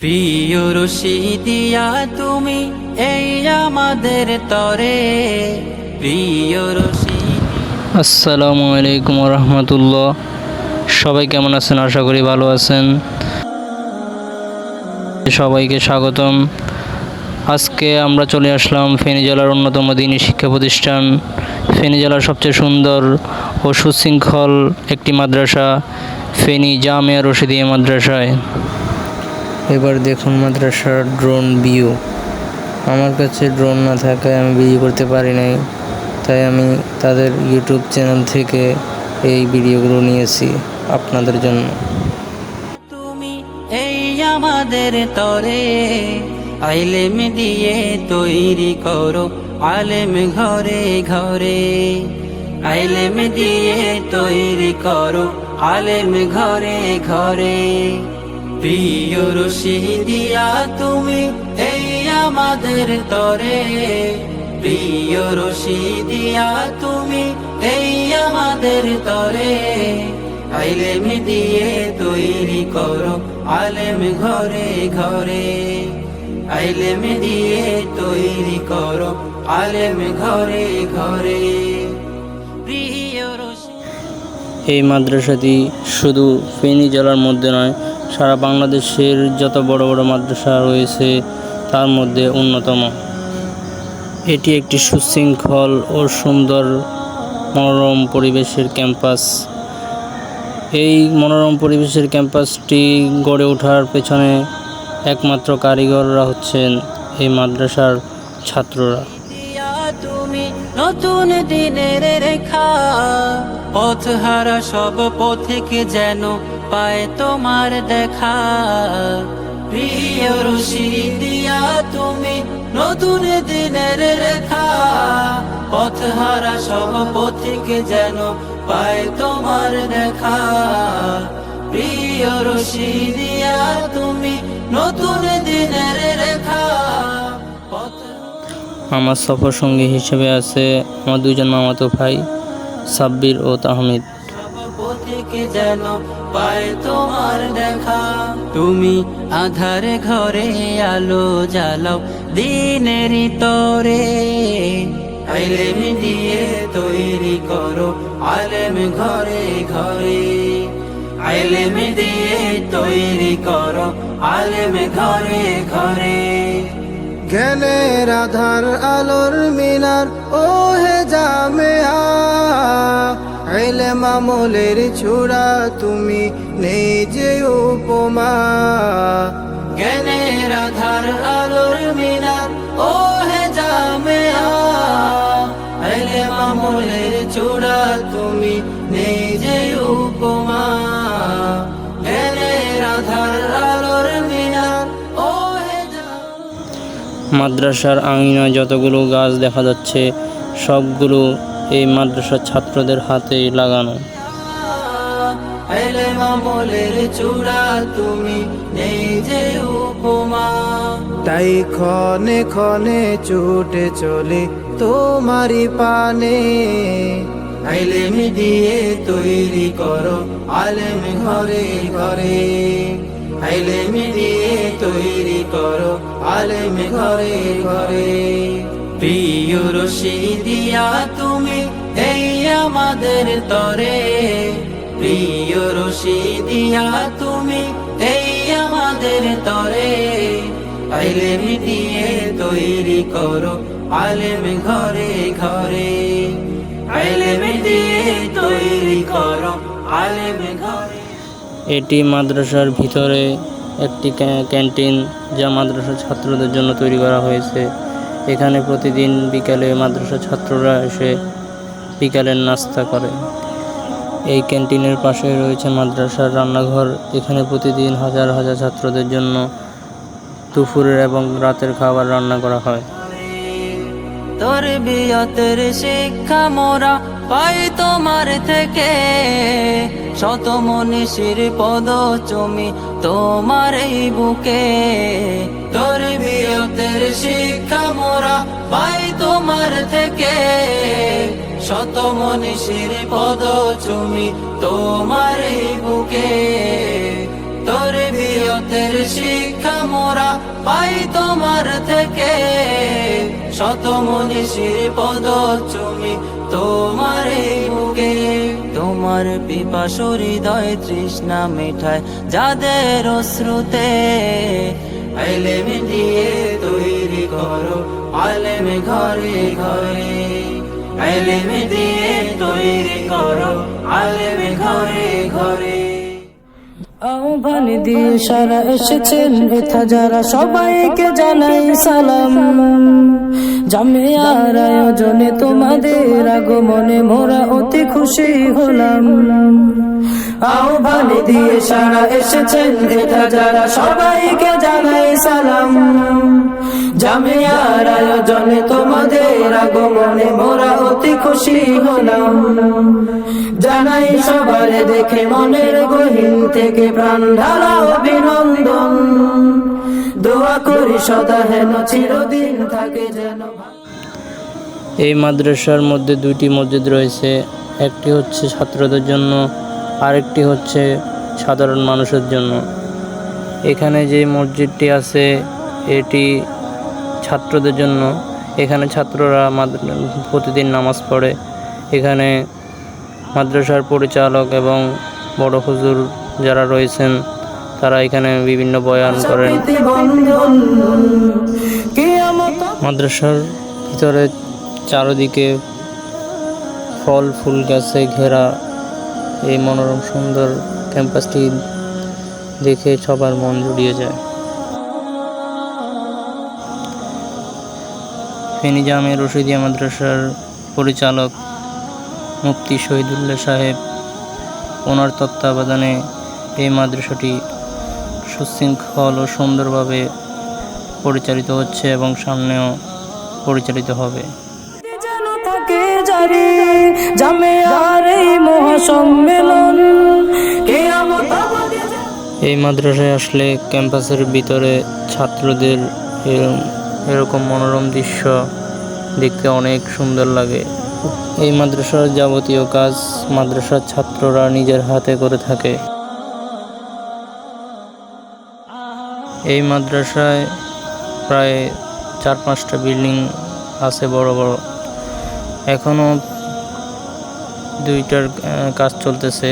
প্রিয় রশিদিয়া তুমি এই আমাদের তরে। প্রিয় রশিদ আসসালামু আলাইকুম রহমতুল্লাহ। সবাই কেমন আছেন? আশা করি ভালো আছেন। সবাইকে স্বাগতম। আজকে আমরা চলে আসলাম ফেনী জেলার অন্যতম দিনী শিক্ষা প্রতিষ্ঠান। ফেনী জেলার সবচেয়ে সুন্দর ও সুশৃঙ্খল একটি মাদ্রাসা, ফেনী জামিয়া রশিদিয়া মাদ্রাসায়। এবার দেখুন মাদ্রাসার ড্রোন ভিউ আমার কাছে ড্রোন না থাকায় আমি ভিডিও করতে পারি নাই। তাই আমি তাদের ইউটিউব চ্যানেল থেকে এই ভিডিওগুলো নিয়েছি আপনাদের জন্য। তুমি এই আমাদের তরে আইলেম দিয়ে তৈরি করো, আলেম ঘরে ঘরে। আইলেম দিয়ে তৈরি করো, আলেম ঘরে ঘরে। প্রিয় রশিদিয়া তুমি এই আমাদের তরে। প্রিয় রশিদিয়া তুমি এই আমাদের তরে। আইলেম দিয়ে তৈরি করো আলেম ঘরে ঘরে। আইলেম দিয়ে তৈরি করো আলেম ঘরে ঘরে। রশি এই মাদ্রাসাটি শুধু ফেনী জেলার মধ্যে নয় সারা বাংলাদেশের যত বড় বড় মাদ্রাসা রয়েছে, তার মধ্যে অন্যতম। এটি একটি সুশৃঙ্খল ও সুন্দর মনোরম পরিবেশের ক্যাম্পাস। এই মনোরম পরিবেশের ক্যাম্পাসটি গড়ে ওঠার পেছনে একমাত্র কারিগররা হচ্ছেন এই মাদ্রাসার ছাত্ররা। তুমি নতুন দিনের রেখা পথ হারা সব পথিকে যেন পায় তোমার দেখা। প্রিয় রশি দিয়া তুমি নতুন দিনের রেখা। পথ হারা সব পথিকে যেন পায় তোমার দেখা। প্রিয় রশি দিয়া তুমি নতুন দিনের রেখা। আমার সফর সঙ্গী হিসেবে আছে আমার দুজন মামাতো ভাই, সাব্বির ও তাহমিদ। পথিকে যেন পায় তোমার দেখা। তুমি আধারে ঘরে আলো জ্বালাও দিনের তরে। আইলেম তৈরি করো আলেম ঘরে ঘরে। তৈরি আলেম ঘরে ঘরে। জ্ঞানের আধার আলোর মিনার ও হে জামেয়া। এলে মামলের ছুড়া তুমি নেই যে উপমা। জ্ঞানের আধার আলোর মিনার ও হে জামেয়া। আইলে মামলের চূড়া, তুমি নিজে উপমা। জ্ঞানের আলোর মিনার ও হে মাদ্রাসার আঙিনায় যতগুলো গাছ দেখা যাচ্ছে, সবগুলো এই মাদ্রাসার ছাত্রদের হাতেই লাগানো। আইলে চূড়া তুমি উপমা। তাই ক্ষণে ক্ষণে ছুটে চলে তোমারই পানে। আইলেম দিয়ে তৈরি করো আলেম ঘরে ঘরে। আইলেম দিয়ে তৈরি করো আলেম ঘরে ঘরে। প্রিয় দিয়া তুমি এই আমাদের তরে। প্রিয় রশি দিয়া তুমি এই আমাদের তরে। আইলেম দিয়ে তৈরি করো আলেম ঘরে ঘরে। আইলেম দিয়ে তৈরি করো আলেম ঘরে। এটি মাদ্রাসার ভিতরে একটি ক্যান্টিন যা মাদ্রাসার ছাত্রদের জন্য তৈরি করা হয়েছে। এখানে প্রতিদিন বিকালে মাদ্রাসা ছাত্ররা এসে বিকালের নাস্তা করে। এই ক্যান্টিনের পাশে রয়েছে মাদ্রাসার রান্নাঘর। এখানে প্রতিদিন হাজার হাজার ছাত্রদের জন্য দুপুরের এবং রাতের খাবার রান্না করা হয়। তোর বিয়তের শিক্ষা মোরা পাই তোমার থেকে। শত মনীষীর পদ চমি তোমার এই বুকে। তোর বিয়তের শিক্ষা মোরা পাই তোমার থেকে। শত মনীষীর পদ চুমি তোমার এই বুকে। তোর বিয়তের শিক্ষা মোরা পাই তোমার থেকে। শত মনীষীর পদ চুমি তোমার বুকে তোমার পিপাসু হৃদয় তৃষ্ণা মিঠায় যাদের শ্রুতে আইলেম দিয়ে তৈরি করো, আলেম ঘরে ঘরে। আইলে দিয়ে তৈরি করো, আলেম ঘরে ঘরে। আহ্বান দিয়ে সারা এসেছেন এথা যারা সবাইকে জানাই সালাম। জামিয়ার আয়োজনে তোমাদের আগমনে মোরা অতি খুশি হলাম। আহ্বান দিয়ে সারা এসেছেন এথা যারা, সবাইকে জানাই সালাম। জামিয়ার আয়োজনে তোমাদের আগমনে মোরা অতি খুশি হলাম। জানাই সবার দেখে মনের গহীন থেকে প্রাণ ঢালা অভিনন্দন। দোয়া করি সদা হেন চিরদিন থাকে যেন এই মাদ্রাসার মধ্যে দুইটি মসজিদ রয়েছে, একটি হচ্ছে ছাত্রদের জন্য আরেকটি হচ্ছে সাধারণ মানুষের জন্য। এখানে যে মসজিদটি আছে, এটি ছাত্রদের জন্য। এখানে ছাত্ররা প্রতিদিন নামাজ পড়ে। এখানে মাদ্রাসার পরিচালক এবং বড় হুজুর যারা রয়েছেন, তারা এখানে বিভিন্ন বয়ান করেন। মাদ্রাসার ভিতরে চারদিকে ফল, ফুল গাছে ঘেরা এই মনোরম সুন্দর ক্যাম্পাসটি দেখে সবার মন জুড়িয়ে যায়। ফেনী জামে রশিদিয়া মাদ্রাসার পরিচালক মুফতি শহীদুল্লাহ সাহেব ওনার তত্ত্বাবধানে এই মাদ্রাসাটি সুশৃঙ্খল ও সুন্দরভাবে পরিচালিত হচ্ছে এবং সামনেও পরিচালিত হবে। জামে আর এই মহাসম্মেলন। এই মাদ্রাসায় আসলে ক্যাম্পাসের ভিতরে ছাত্রদের এরকম মনোরম দৃশ্য দেখতে অনেক সুন্দর লাগে। এই মাদ্রাসার যাবতীয় কাজ মাদ্রাসার ছাত্ররা নিজের হাতে করে থাকে। এই মাদ্রাসায় প্রায় চার পাঁচটা বিল্ডিং আছে বড় বড়। এখনও দুইটার কাজ চলতেছে।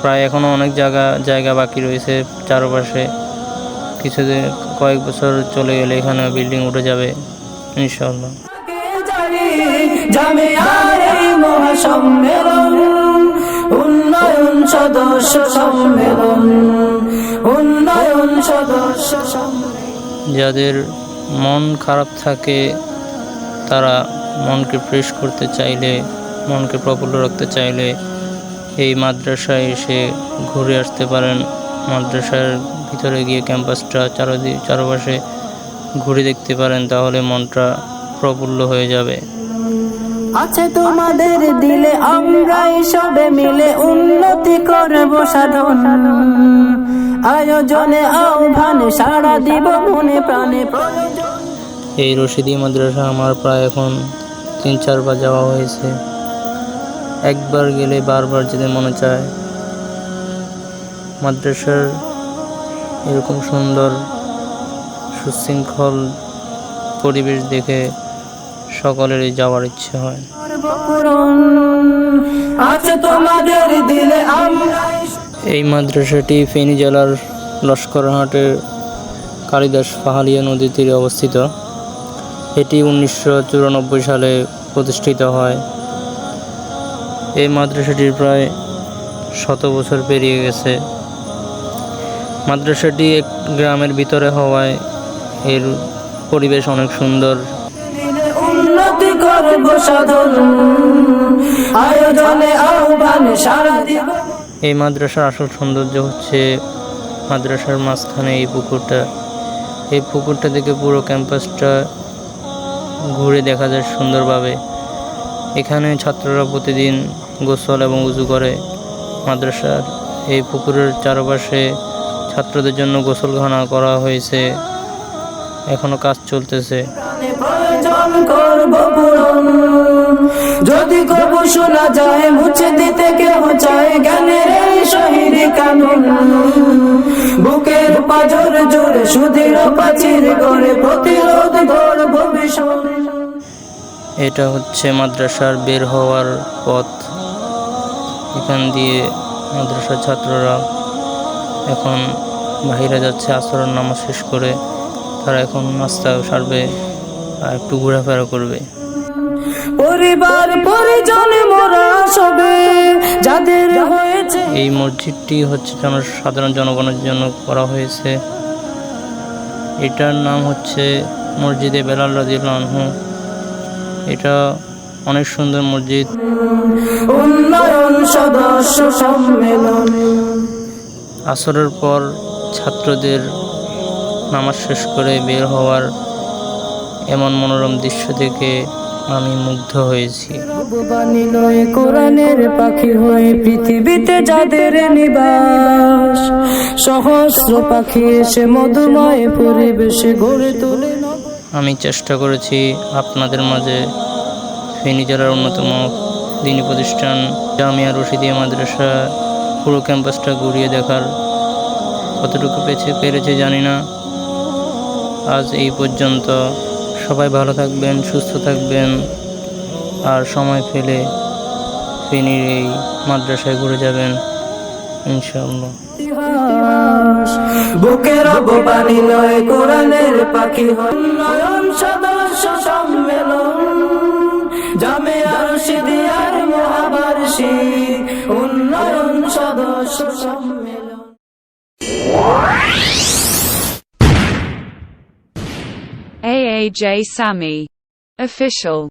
প্রায় এখনও অনেক জায়গা জায়গা বাকি রয়েছে চারপাশে। কিছুদিন কয়েক বছর চলে গেলে এখানে বিল্ডিং উঠে যাবে ইনশাল্লাহ উন্নয়ন সদস্য সম্মেলন উন্নয়ন সদস্য যাদের মন খারাপ থাকে তারা মনকে ফ্রেশ করতে চাইলে, মনকে প্রফুল্ল রাখতে চাইলে এই মাদ্রাসায় এসে ঘুরে আসতে পারেন। মাদ্রাসার ভিতরে গিয়ে ক্যাম্পাসটা চারদি, চারপাশে ঘুরে দেখতে পারেন, তাহলে মনটা প্রফুল্ল হয়ে যাবে। আছে তোমাদের দিলে আমরা সবে মিলে উন্নতি করব সাধন। আয়োজনে আহ্বানে সাড়া দিব মনে প্রাণে প্রয়োজন। এই রশিদি মাদ্রাসা আমার প্রায় এখন তিন চারবার যাওয়া হয়েছে। একবার গেলে বারবার যেতে মনে চায়। মাদ্রাসার এরকম সুন্দর, সুশৃঙ্খল পরিবেশ দেখে সকলেরই যাওয়ার ইচ্ছে হয়। এই মাদ্রাসাটি ফেনী জেলার লস্করহাটের কালিদাস পাহাড়িয়া নদীর তীরে অবস্থিত। এটি উনিশশো চুরানব্বই সালে প্রতিষ্ঠিত হয়। এই মাদ্রাসাটির প্রায় শত বছর পেরিয়ে গেছে। মাদ্রাসাটি এক গ্রামের ভিতরে হওয়ায় এর পরিবেশ অনেক সুন্দর। এই মাদ্রাসার আসল সৌন্দর্য হচ্ছে মাদ্রাসার মাঝখানে এই পুকুরটা। এই পুকুরটা থেকে পুরো ক্যাম্পাসটা ঘুরে দেখা যায় সুন্দরভাবে। এখানে ছাত্ররা প্রতিদিন গোসল এবং উজু করে। মাদ্রাসার এই পুকুরের চারপাশে ছাত্রদের জন্য গোসলখানা করা হয়েছে। এখনও কাজ চলতেছে। যদি কবু শোনা যায়, মুছে দিতে কেউ চায় শহীদ কানুন। পাজর জোরে সুদীর পাচির করে প্রতিরোধ গড় ভবিষ্যৎ। এটা হচ্ছে মাদ্রাসার বের হওয়ার পথ। এখান দিয়ে মাদ্রাসার ছাত্ররা এখন বাহিরে যাচ্ছে আচরণ নামাজ শেষ করে তারা এখন নাস্তা সারবে আর একটু ঘোরাফেরা করবে। পরিবার পরিজনে মোরা সবে যাদের হয়েছে। এই মসজিদটি হচ্ছে জন সাধারণ জনগণের জন্য করা হয়েছে। এটার নাম হচ্ছে মসজিদে বেলাল রাজিউল্লাহ এটা অনেক সুন্দর মসজিদ। উন্নয়ন সদস্য সম্মেলন। আসরের পর ছাত্রদের নামাজ শেষ করে বের হওয়ার এমন মনোরম দৃশ্য দেখে আমি মুগ্ধ হয়েছি। কোরআনের পাখি হয়ে পৃথিবীতে যাদের নিবাস সহস্র পাখি এসে মধুময় পরিবেশে গড়ে তোলে আমি চেষ্টা করেছি আপনাদের মাঝে ফেনী জেলার অন্যতম দিনী প্রতিষ্ঠান জামিয়া রশিদিয়া মাদ্রাসা পুরো ক্যাম্পাসটা ঘুরিয়ে দেখার কতটুকু পেছে পেরেছে জানি না। আজ এই পর্যন্ত সবাই ভালো থাকবেন, সুস্থ থাকবেন, আর সময় পেলে ফেনীর এই মাদ্রাসায় ঘুরে যাবেন, ইনশাআল্লাহ। বুকের নয়, কোরআনের পাখি সদস্য সম্মেলন, জামে উন্নয়ন সদস্য সম্মেলন। J. Sammy. Official